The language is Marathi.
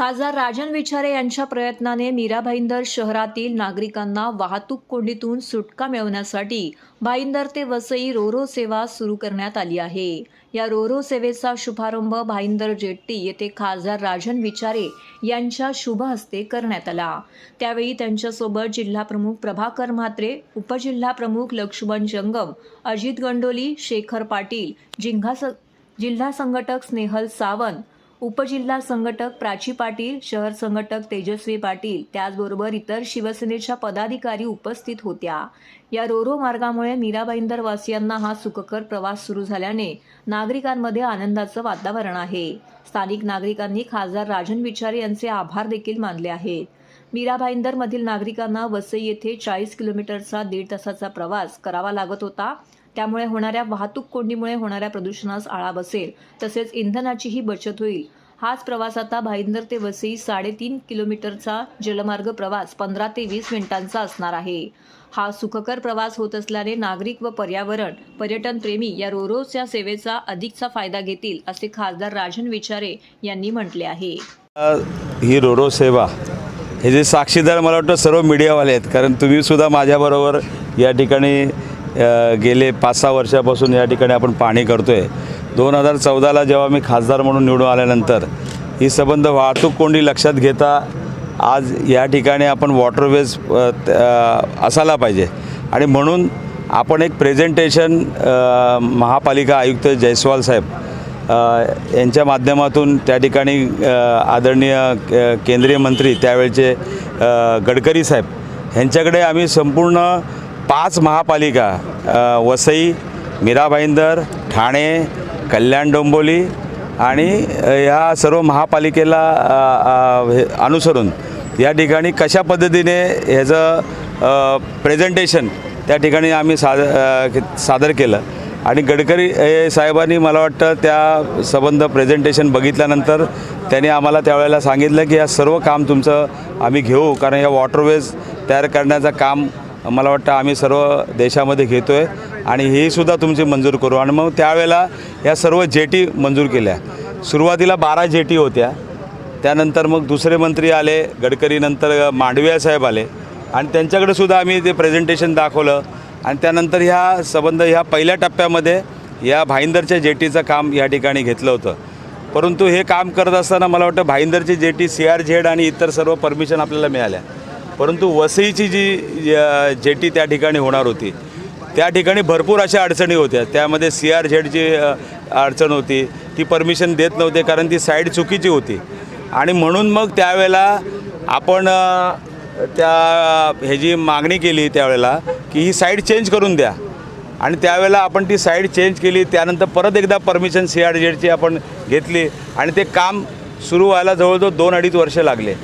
खासदार राजन विचारे यांच्या प्रयत्नाने मीरा भाईंदर शहरातील नागरिकांना वाहतूक कोंडीतून सुटका मिळवण्यासाठी भाईंदर ते वसई रोरो सेवा सुरू करण्यात आली आहे. या रोरो सेवेचा शुभारंभ भाईंदर जेट्टी येथे खासदार राजन विचारे यांच्या शुभ हस्ते करण्यात आला. त्यावेळी त्यांच्यासोबत जिल्हाप्रमुख प्रभाकर म्हात्रे उपजिल्हाप्रमुख लक्ष्मण जंगम अजित गंडोली शेखर पाटील जिल्हा जिल्हा संघटक स्नेहल सावंत उपजिल्हा संघटक प्राची पाटील शहर संघटक तेजस्वी पाटील त्याचबरोबर इतर शिवसेनेच्या पदाधिकारी उपस्थित होत्या. या रोरो मार्गामुळे मीराबाईंदर वासियांना हा सुखकर प्रवास सुरू झाल्याने नागरिकांमध्ये आनंदाचं वातावरण आहे. स्थानिक नागरिकांनी खासदार राजन विचारे यांचे आभार देखील मानले आहेत. मीराभाईंदरमधील नागरिकांना वसई येथे चाळीस किलोमीटरचा दीड तासाचा प्रवास करावा लागत होता. त्यामुळे होणाऱ्या वाहतूक कोंडीमुळे होणाऱ्या प्रदूषणास आळा बसेल तसेच इंधनाचीही बचत होईल. हाच प्रवास आता भाईंदर ते वसई साडेतीन किलोमीटरचा जलमार्ग प्रवास पंधरा ते वीस मिनिटांचा असणार आहे. हा सुखकर प्रवास होत असल्याने नागरिक व पर्यावरण पर्यटन प्रेमी या रोरोच्या सेवेचा अधिकचा फायदा घेतील असे खासदार राजन विचारे यांनी म्हटले आहे. ही रोरो सेवा हे जे साक्षीदार मला वाटतं सर्व मीडियावाले आहेत कारण तुम्ही सुद्धा माझ्याबरोबर या ठिकाणी गेले पाच सहा वर्षापासून या ठिकाणी आपण पाहणी करतो आहे दोन हजार चौदाला जेव्हा मी खासदार म्हणून निवडून आल्यानंतर ही संबंध वाहतूक कोंडी लक्षात घेता आज या ठिकाणी आपण वॉटरवेज असायला पाहिजे. आणि म्हणून आपण एक प्रेझेंटेशन महापालिका आयुक्त जयस्वाल साहेब यांच्या माध्यमातून त्या ठिकाणी आदरणीय केंद्रीय मंत्री त्यावेळचे गडकरी साहेब ह्यांच्याकडे आम्ही संपूर्ण पाच महापालिका वसई मीराबाईंदर ठाणे कल्याण डोंबोली आणि या ह्या सर्व महापालिकेला हे अनुसरून या ठिकाणी कशा पद्धतीने ह्याचं प्रेझेंटेशन त्या ठिकाणी आम्ही साद सादर केलं. आणि गडकरी हे साहेबांनी मला वाटतं त्या संबंध प्रेझेंटेशन बघितल्यानंतर त्यांनी आम्हाला त्यावेळेला सांगितलं की या सर्व काम तुमचं आम्ही घेऊ कारण या वॉटरवेज तयार करण्याचं काम मला वाटतं आम्ही सर्व देशामध्ये घेतो आहे आणि हेसुद्धा तुमची मंजूर करू. आणि मग त्यावेळेला या सर्व जेटी मंजूर केल्या. सुरुवातीला बारा जेटी होत्या. त्यानंतर मग दुसरे मंत्री आले गडकरीनंतर मांडविया साहेब आले. आणि त्यांच्याकडे सुद्धा आम्ही ते प्रेझेंटेशन दाखवलं. आणि त्यानंतर ह्या संबंध ह्या पहिल्या टप्प्यामध्ये या भाईंदरच्या जेटीचं काम या ठिकाणी घेतलं होतं. परंतु हे काम करत असताना मला वाटतं भाईंदरची जेटी सी आर झेड आणि इतर सर्व परमिशन आपल्याला मिळाल्या. परंतु वसईची जी जेटी त्या ठिकाणी होणार होती त्या ठिकाणी भरपूर अशा अडचणी होत्या. त्यामध्ये सी आर झेडची अडचण होती. ती परमिशन देत नव्हते कारण ती साईड चुकीची होती. आणि म्हणून मग त्यावेळेला आपण त्या ह्याची मागणी केली त्यावेळेला की ही साईड चेंज करून द्या. आणि त्यावेळेला आपण ती साईड चेंज केली. त्यानंतर परत एकदा परमिशन सी आर झेडची आपण घेतली. आणि ते काम सुरू व्हायला जवळजवळ दोन अडीच वर्ष लागले.